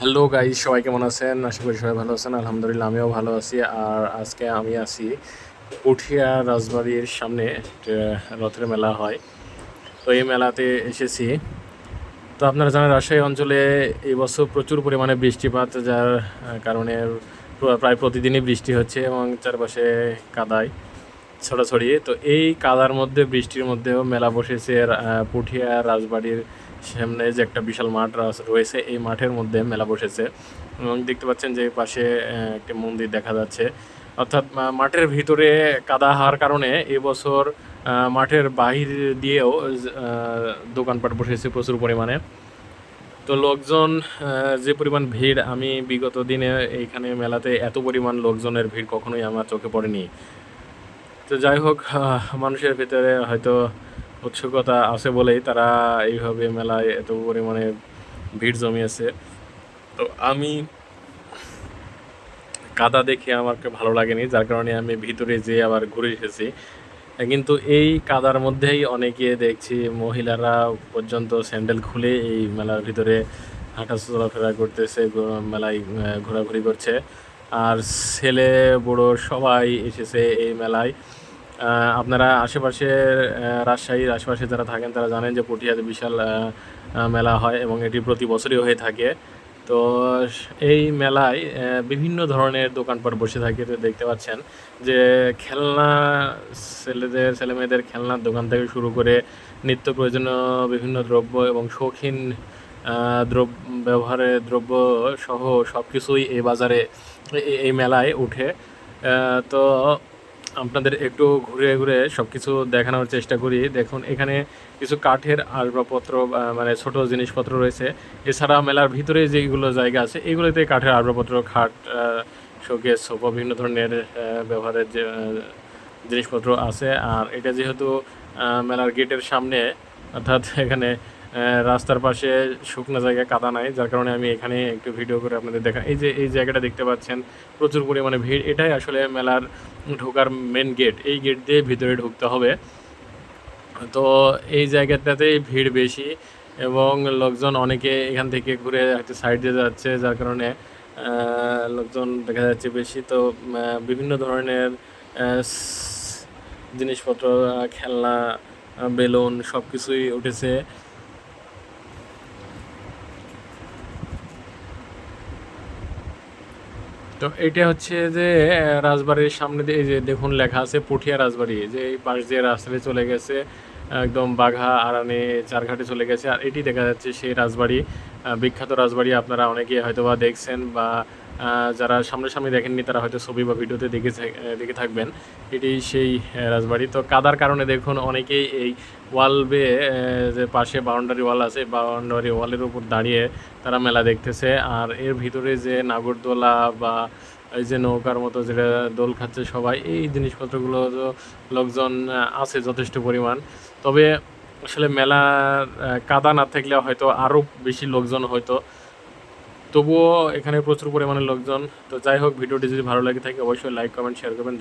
Hello guys সবাই কেমন আছেন? আশা করি সবাই ভালো আছেন। আলহামদুলিল্লাহ, আমিও ভালো আছি। আর আজকে আমি আছি পুঠিয়া রাজবাড়ির সামনে রথের মেলা হয়। তো এই মেলাতে এসেছি। তো আপনারা জানেন, রাজশাহী অঞ্চলে এই বছর প্রচুর পরিমাণে বৃষ্টিপাত, যার কারণে প্রায় প্রতিদিনই বৃষ্টি হচ্ছে এবং চারপাশে কাদায় ছড়াছড়ি। তো এই কাদার মধ্যে, বৃষ্টির মধ্যেও মেলা বসেছে পুঠিয়া রাজবাড়ির সামনে যে একটা বিশাল মাঠ রয়েছে এই মাঠের মধ্যে মেলা বসেছে। এবং দেখতে পাচ্ছেন যে পাশে একটি মন্দির দেখা যাচ্ছে। অর্থাৎ মাঠের ভিতরে কাদা হওয়ার কারণে এবছর মাঠের বাহির দিয়েও দোকানপাট বসেছে প্রচুর পরিমাণে। তো লোকজন যে পরিমাণ ভিড়, আমি বিগত দিনে এইখানে মেলাতে এত পরিমাণ লোকজনের ভিড় কখনোই আমার চোখে পড়েনি। তো যাই হোক মানুষের ভিতরে হয়তো উৎসুকতা আছে বলেই তারা এইভাবে মেলায় এত পরিমাণে ভিড় জমিয়েছে। তো আমি কাদা দেখে আমাকে ভালো লাগেনি, যার কারণে আমি ভিতরে যেয়ে আবার ঘুরে এসেছি। কিন্তু এই কাদার মধ্যেই অনেকে দেখছি মহিলারা পর্যন্ত স্যান্ডেল খুলে এই মেলার ভিতরে হাঁটা চলাফেরা করতেছে মেলায় ঘোরাঘুরি করছে। আর ছেলে, বড় সবাই এসেছে এই মেলায়। আপনারা আশেপাশে রাজশাহীর আশেপাশে যারা থাকেন, তারা জানেন যে পটিয়াতে বিশাল মেলা হয় এবং এটি প্রতি বছরই হয়ে থাকে। তো এই মেলায় বিভিন্ন ধরনের দোকানপাট বসে থাকে দেখতে পাচ্ছেন যে খেলনা ছেলেদের, ছেলেমেয়েদের খেলনার দোকান থেকে শুরু করে নিত্য প্রয়োজনীয় বিভিন্ন দ্রব্য এবং শৌখিন দ্রব্য ব্যবহারের দ্রব্য সহ সব কিছুই এই বাজারে এই মেলায় উঠে। তো আপনাদের একটু ঘুরে ঘুরে সব কিছু দেখানোর চেষ্টা করি। দেখুন, এখানে কিছু কাঠের আসবাবপত্র মানে ছোট জিনিসপত্র রয়েছে। এছাড়া মেলার ভিতরে যেগুলো জায়গা আছে, এগুলোতে কাঠের আসবাবপত্র, খাট শোকেস সোফা বিভিন্ন ধরনের ব্যবহারের যে জিনিসপত্র আছে। আর এটা যেহেতু মেলার গেটের সামনে, অর্থাৎ এখানে রাস্তার পাশে শুকনো জায়গায় কাদা নাই, যার কারণে আমি এখানে একটু ভিডিও করে আপনাদের দেখা এই যে, এই জায়গাটা দেখতে পাচ্ছেন, প্রচুর পরিমাণে ভিড়। এটাই আসলে মেলার ঢোকার মেন গেট এই গেট দিয়ে ভিতরে ঢুকতে হবে। তো এই জায়গাটাতেই ভিড় বেশি এবং লোকজন অনেকে এখান থেকে ঘুরে একটা সাইড দিয়ে যাচ্ছে, যার কারণে লোকজন দেখা যাচ্ছে বেশি। তো বিভিন্ন ধরনের জিনিসপত্র, খেলনা, বেলুন সব কিছুই উঠেছে। তো এটা হচ্ছে যে রাজবাড়ির সামনে দিয়ে এই যে দেখুন লেখা আছে পুঠিয়া রাজবাড়ি। যে এই পাশ দিয়ে রাস্তাটি চলে গেছে, একদম বাঘা আরানে চারঘাটে চলে গেছে। আর এটি দেখা যাচ্ছে সেই রাজবাড়ি বিখ্যাত রাজবাড়ি। আপনারা অনেকে হয়তোবা দেখছেন বা যারা সামনাসামনি দেখেননি, তারা হয়তো ছবি বা ভিডিওতে দেখে দেখে থাকবেন। এটি সেই রাজবাড়ি। তো কাদার কারণে দেখুন, অনেকেই এই ওয়াল বেয়ে যে পাশে বাউন্ডারি ওয়াল আছে বাউন্ডারি ওয়ালের উপর দাঁড়িয়ে তারা মেলা দেখতেছে। আর এর ভিতরে যে নাগরদোলা বা এই যে নৌকার মতো যেটা দোল খাচ্ছে সবাই, এই জিনিসপত্রগুলো লোকজন আছে যথেষ্ট পরিমাণ। তবে আসলে মেলা কাদা না থাকলে হয়তো আরও বেশি লোকজন হয়তো তবুও এখানে প্রচুর পরিমাণে লোকজন। তো যাই হোক, ভিডিওটি যদি ভালো লাগে থাকে, অবশ্যই লাইক কমেন্ট শেয়ার করবেন।